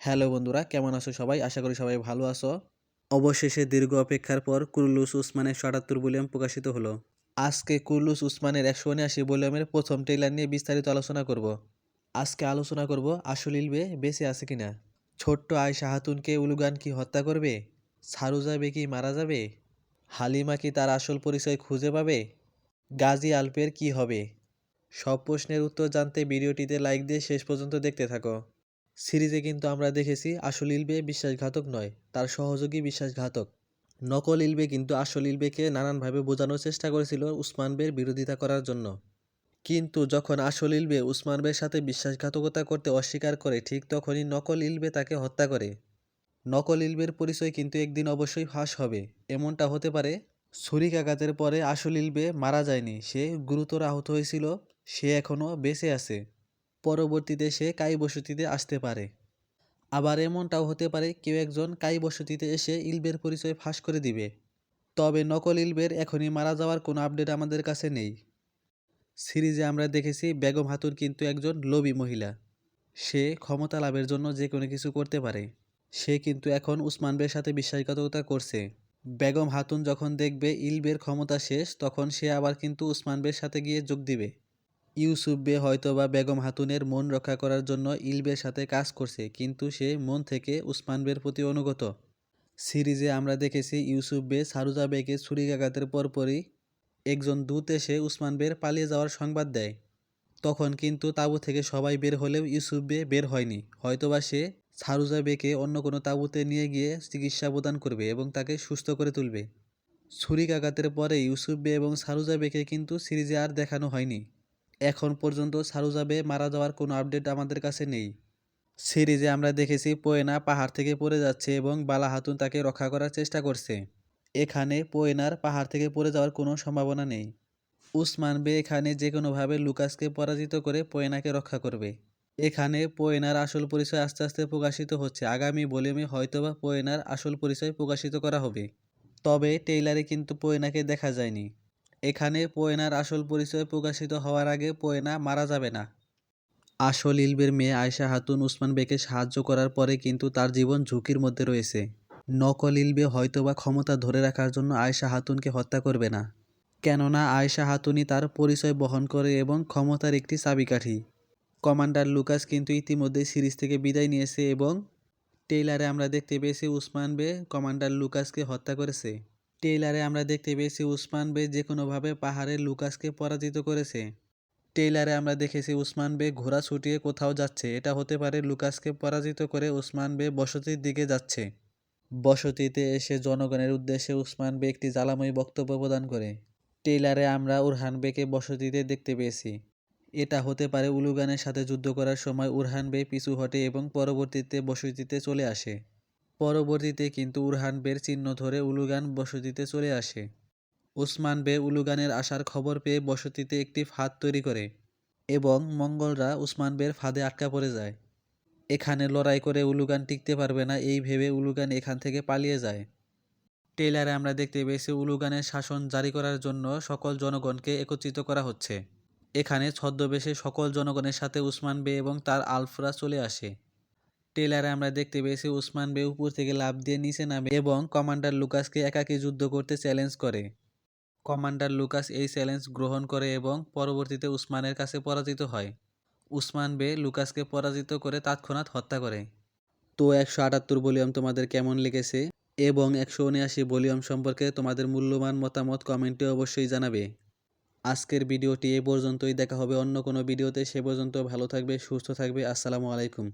Hello বন্ধুরা, কেমন আছো সবাই? আশা করি সবাই ভালো আছো। অবশেষে দীর্ঘ অপেক্ষার পর কুরুলুস উসমানের সাতাত্তর ভলিউম প্রকাশিত হলো। আজকে কুরুলুস উসমানের একশো উনআশি ভলিউমের প্রথম ট্রেলার নিয়ে বিস্তারিত আলোচনা করব। আজকে আলোচনা করব আসল ইলবে বেঁচে আছে কিনা। ছোট্ট আয়শা হাতুনকে উলুগান কি হত্যা করবে? সারুজা বেকি মারা যাবে? হালিমা কি তার আসল পরিচয় খুঁজে পাবে? গাজী আলপের কি হবে? সব প্রশ্নের উত্তর জানতে ভিডিওটিতে লাইক দিয়ে শেষ পর্যন্ত দেখতে থাকো। সিরিজে কিন্তু আমরা দেখেছি আসল ইলবে বিশ্বাসঘাতক নয়, তার সহযোগী বিশ্বাসঘাতক। নকল ইলবে কিন্তু আসল ইলবেকে নানানভাবে বোঝানোর চেষ্টা করেছিল উসমান বের বিরোধিতা করার জন্য। কিন্তু যখন আসল ইলবে উসমান বের সাথে বিশ্বাসঘাতকতা করতে অস্বীকার করে, ঠিক তখনই নকল ইলবে তাকে হত্যা করে। নকল ইলবের পরিচয় কিন্তু একদিন অবশ্যই ফাঁস হবে। এমনটা হতে পারে ছুরিকাঘাতের পরে আসল ইলবে মারা যায়নি, সে গুরুতর আহত হয়েছিল, সে এখনও বেঁচে আছে। পরবর্তীতে সে কাই বসতিতে আসতে পারে। আবার এমনটাও হতে পারে, কেউ একজন কাই বসতিতে এসে ইলবের পরিচয় ফাঁস করে দিবে। তবে নকল ইলবের এখনই মারা যাওয়ার কোনো আপডেট আমাদের কাছে নেই। সিরিজে আমরা দেখেছি, বেগম হাতুর কিন্তু একজন লোভী মহিলা। সে ক্ষমতা লাভের জন্য যে কোনো কিছু করতে পারে। সে কিন্তু এখন উসমান বের সাথে বিশ্বাসঘাতকতা করছে। বেগম হাতুন যখন দেখবে ইলবের ক্ষমতা শেষ, তখন সে আবার কিন্তু উসমান বের সাথে গিয়ে যোগ দিবে। ইউসুফ বে হয়তোবা বেগম হাতুনের মন রক্ষা করার জন্য ইলবের সাথে কাজ করছে, কিন্তু সে মন থেকে উসমান বের প্রতি অনুগত। সিরিজে আমরা দেখেছি ইউসুফ বে সারুজা বেকে ছুরিকাঘাতের পরপরই একজন দূত এসে উসমান বের পালিয়ে যাওয়ার সংবাদ দেয়। তখন কিন্তু তাঁবু থেকে সবাই বের হলেও ইউসুফ বে বের হয়নি। হয়তোবা সে সারুজা বেকে অন্য কোনো তাঁবুতে নিয়ে গিয়ে চিকিৎসা প্রদান করবে এবং তাকে সুস্থ করে তুলবে। ছুরিকাঘাতের পরে ইউসুফ বে এবং সারুজা বেকে কিন্তু সিরিজে আর দেখানো হয়নি। এখন পর্যন্ত সারুজাবে মারা যাওয়ার কোনো আপডেট আমাদের কাছে নেই। সিরিজে আমরা দেখেছি পোয়েনা পাহাড় থেকে পড়ে যাচ্ছে এবং বালা হাতুন তাকে রক্ষা করার চেষ্টা করছে। এখানে পোয়েনার পাহাড় থেকে পড়ে যাওয়ার কোনো সম্ভাবনা নেই। উসমান বে এখানে যে কোনোভাবে লুকাসকে পরাজিত করে পোয়েনাকে রক্ষা করবে। এখানে পোয়েনার আসল পরিচয় আস্তে আস্তে প্রকাশিত হচ্ছে। আগামী ভলিউমে হয়তোবা পোয়েনার আসল পরিচয় প্রকাশিত করা হবে। তবে টেইলারে কিন্তু পোয়েনাকে দেখা যায়নি। এখানে পোয়েনার আসল পরিচয় প্রকাশিত হওয়ার আগে পোয়েনা মারা যাবে না। আসল ইলবের মেয়ে আয়শা হাতুন উসমান বেকে সাহায্য করার পরে কিন্তু তার জীবন ঝুঁকির মধ্যে রয়েছে। নকল ইলবে হয়তোবা ক্ষমতা ধরে রাখার জন্য আয়শা হাতুনকে হত্যা করবে না। কেননা আয়শা হাতুনই তার পরিচয় বহন করে এবং ক্ষমতার একটি চাবিকাঠি। কমান্ডার লুকাস কিন্তু ইতিমধ্যেই সিরিজ থেকে বিদায় নিয়েছে এবং টেইলারে আমরা দেখতে পেয়েছি উসমান বে কমান্ডার লুকাসকে হত্যা করেছে। টেইলারে আমরা দেখতে পেয়েছি উসমান বে যে কোনোভাবে পাহাড়ে লুকাসকে পরাজিত করেছে। টেইলারে আমরা দেখেছি উসমান বে ঘোড়া ছুটিয়ে কোথাও যাচ্ছে। এটা হতে পারে লুকাসকে পরাজিত করে উসমান বে বসতির দিকে যাচ্ছে। বসতিতে এসে জনগণের উদ্দেশ্যে উসমান বে একটি জ্বালাময়ী বক্তব্য প্রদান করে। টেইলারে আমরা উরহান বেকে বসতিতে দেখতে পেয়েছি। এটা হতে পারে উলুগানের সাথে যুদ্ধ করার সময় উরহান বে পিছু হটে এবং পরবর্তীতে বসতিতে চলে আসে। পরবর্তীতে কিন্তু উরহান বের চিহ্ন ধরে উলুগান বসতিতে চলে আসে। উসমান বে উলুগানের আসার খবর পেয়ে বসতিতে একটি ফাঁদ তৈরি করে এবং মঙ্গলরা উসমান বের ফাঁদে আটকা পড়ে যায়। এখানে লড়াই করে উলুগান টিকতে পারবে না, এই ভেবে উলুগান এখান থেকে পালিয়ে যায়। টেইলারে আমরা দেখতে পেয়েছি উলুগানের শাসন জারি করার জন্য সকল জনগণকে একত্রিত করা হচ্ছে। এখানে ছদ্মবেশে সকল জনগণের সাথে উসমান বে এবং তার আলফরা চলে আসে। টেলারে আমরা দেখতে পেয়েছি উসমান বে উপর থেকে লাভ দিয়ে নিচে নামে এবং কমান্ডার লুকাসকে একাকী যুদ্ধ করতে চ্যালেঞ্জ করে। কমান্ডার লুকাস এই চ্যালেঞ্জ গ্রহণ করে এবং পরবর্তীতে উসমানের কাছে পরাজিত হয়। উসমান বে লুকাসকে পরাজিত করে তৎক্ষণাৎ হত্যা করে। তো একশো আটাত্তর ভলিউম তোমাদের কেমন লেগেছে? এবং একশো উনআশি ভলিউম সম্পর্কে তোমাদের মূল্যবান মতামত কমেন্টে অবশ্যই জানাবে। আজকের ভিডিওটি এ পর্যন্তই। দেখা হবে অন্য কোনো ভিডিওতে। সে পর্যন্ত ভালো থাকবে, সুস্থ থাকবে। আসসালামু আলাইকুম।